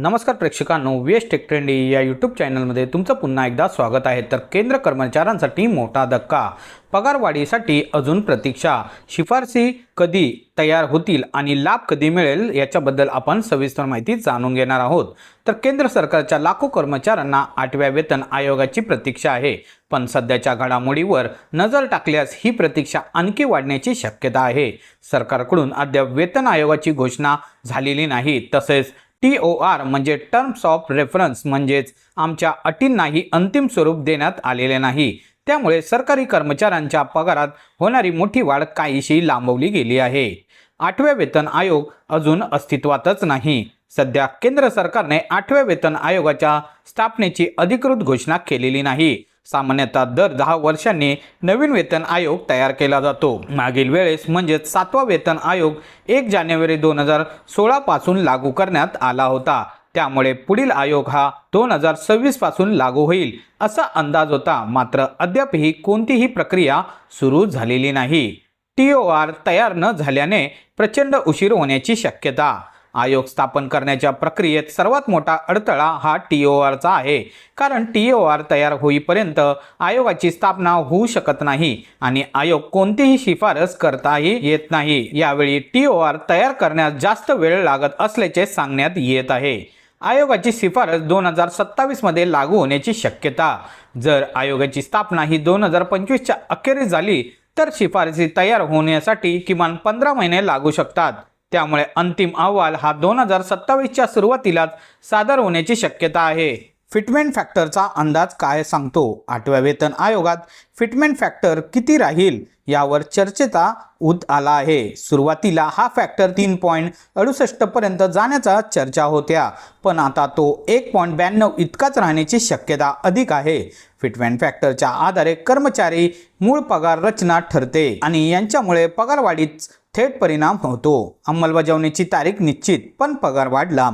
नमस्कार प्रेक्षकांनो west tech trendy या यूट्यूब चॅनलमध्ये तुमचं पुन्हा एकदा स्वागत आहे. तर केंद्र कर्मचाऱ्यांसाठी मोठा धक्का. पगारवाढीसाठी अजून प्रतीक्षा. शिफारसी कधी तयार होतील आणि लाभ कधी मिळेल याच्याबद्दल आपण सविस्तर माहिती जाणून घेणार आहोत. तर केंद्र सरकारच्या लाखो कर्मचाऱ्यांना आठव्या वेतन आयोगाची प्रतीक्षा आहे. पण सध्याच्या घडामोडीवर नजर टाकल्यास ही प्रतीक्षा आणखी वाढण्याची शक्यता आहे. सरकारकडून अद्याप वेतन आयोगाची घोषणा झालेली नाही. तसेच टी ओ आर म्हणजे टर्म्स ऑफ रेफरन्स म्हणजेच आमच्या अटींनाही अंतिम स्वरूप देण्यात आलेले नाही. त्यामुळे सरकारी कर्मचाऱ्यांच्या पगारात होणारी मोठी वाढ काहीशी लांबवली गेली आहे. आठव्या वेतन आयोग अजून अस्तित्वातच नाही. सध्या केंद्र सरकारने आठव्या वेतन आयोगाच्या स्थापनेची अधिकृत घोषणा केलेली नाही. सामान्यतः दर दहा वर्षांनी नवीन वेतन आयोग तयार केला जातो. मागील वेळेस म्हणजेच सातवा वेतन आयोग एक जानेवारी दोन हजार सोळा पासून लागू करण्यात आला होता. त्यामुळे पुढील आयोग हा दोन हजार सव्वीसपासून लागू होईल असा अंदाज होता. मात्र अद्यापही कोणतीही प्रक्रिया सुरू झालेली नाही. टी ओ आर तयार न झाल्याने प्रचंड उशीर होण्याची शक्यता आयोग स्थापन करण्याच्या प्रक्रियेत सर्वात मोठा अडथळा हा टी ओ आरचा आहे. कारण टी ओ आर तयार होईपर्यंत आयोगाची स्थापना होऊ शकत नाही आणि आयोग कोणतीही शिफारस करताही येत नाही. यावेळी टी ओ आर तयार करण्यास जास्त वेळ लागत असल्याचे सांगण्यात येत आहे. आयोगाची शिफारस दोन हजार सत्तावीसमध्ये लागू होण्याची शक्यता. जर आयोगाची स्थापना ही दोन हजार पंचवीसच्या अखेरीस झाली तर शिफारसी तयार होण्यासाठी किमान पंधरा महिने लागू शकतात. त्यामुळे अंतिम अहवाल हा दोन हजार सत्तावीसच्या सुरुवातीलाच सादर होण्याची शक्यता आहे. फिटमेंट फॅक्टरचा अंदाज काय सांगतो? आठव्या वेतन आयोगात फिटमेंट फॅक्टर किती राहील यावर चर्चेचा उद आला आहे. सुरुवातीला हा फॅक्टर तीन पॉईंट अडुसष्ट पर्यंत जाण्याचा चर्चा होत्या पण आता तो एक पॉईंट ब्याण्णव इतकाच राहण्याची शक्यता अधिक आहे. फिटमेंट फॅक्टरच्या आधारे कर्मचारी मूळ पगार रचना ठरते आणि यांच्यामुळे पगारवाढीत थेट परिणाम होतो. अंमलबजावणीची तारीख निश्चित पण पगार वाढला.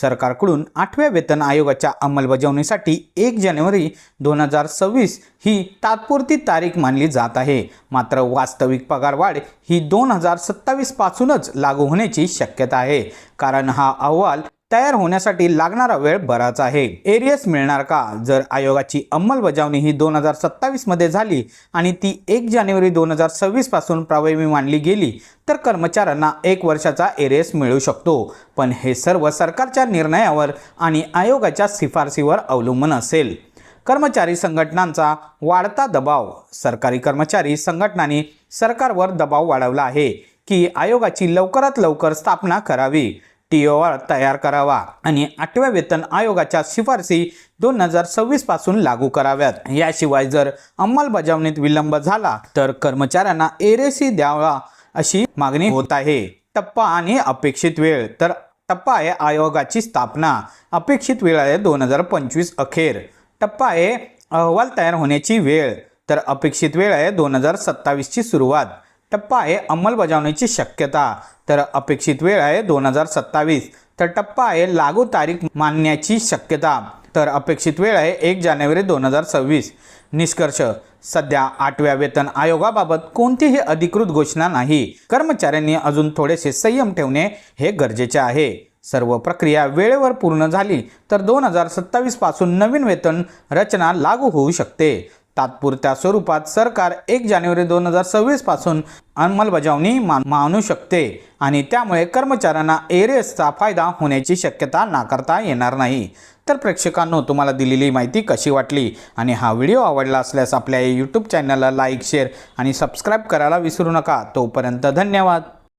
सरकारकडून आठव्या वेतन आयोगाच्या अंमलबजावणीसाठी एक जानेवारी दोन हजार सव्वीस ही तात्पुरती तारीख मानली जात आहे. मात्र वास्तविक पगारवाढ ही दोन हजार सत्तावीसपासूनच लागू होण्याची शक्यता आहे. कारण हा अहवाल तयार होण्यासाठी लागणारा वेळ बराच आहे. एरियस मिळणार का? जर आयोगाची अंमलबजावणी ही दोन हजार सत्तावीसमध्ये झाली आणि ती एक जानेवारी दोन हजार सव्वीसपासून प्रभावी मानली गेली तर कर्मचाऱ्यांना एक वर्षाचा एरियस मिळू शकतो. पण हे सर्व सरकारच्या निर्णयावर आणि आयोगाच्या शिफारसीवर अवलंबून असेल. कर्मचारी संघटनांचा वाढता दबाव सरकारी कर्मचारी संघटनांनी सरकारवर दबाव वाढवला आहे की आयोगाची लवकरात लवकर स्थापना करावी. टी ओ आर तयार करावा आणि आठव्या वेतन आयोगाच्या शिफारसी दोन हजार सव्वीसपासून लागू कराव्यात. याशिवाय जर अंमलबजावणीत विलंब झाला तर कर्मचाऱ्यांना एरेसी द्यावा अशी मागणी होत आहे. टप्पा आणि अपेक्षित वेळ. तर टप्पा आहे आयोगाची स्थापना. अपेक्षित वेळ आहे दोन हजार पंचवीस अखेर. टप्पा आहे अहवाल तयार होण्याची वेळ. तर अपेक्षित वेळ आहे दोन हजार सत्तावीसची सुरुवात. टप्पा आहे अंमलबजावणीची शक्यता. तर अपेक्षित वेळ आहे दोन हजार सत्तावीस. तर टप्पा आहे लागू तारीख मानण्याची शक्यता. तर अपेक्षित वेळ आहे एक जानेवारी दोन हजार सव्वीस. निष्कर्ष सध्या आठव्या वेतन आयोगाबाबत कोणतीही अधिकृत घोषणा नाही. कर्मचाऱ्यांनी अजून थोडेसे संयम ठेवणे हे गरजेचे आहे. सर्व प्रक्रिया वेळेवर पूर्ण झाली तर दोन हजार सत्तावीसपासून नवीन वेतन रचना लागू होऊ शकते. तात्पुरत्या स्वरूपात सरकार एक जानेवारी दोन हजार सव्वीसपासून अंमलबजावणी मा मानू शकते आणि त्यामुळे कर्मचाऱ्यांना एरियसचा फायदा होण्याची शक्यता नाकारता येणार नाही. तर प्रेक्षकांनो तुम्हाला दिलेली माहिती कशी वाटली आणि हा व्हिडिओ आवडला असल्यास आपल्या यूट्यूब चॅनलला लाईक शेअर आणि सबस्क्राईब करायला विसरू नका. तोपर्यंत धन्यवाद.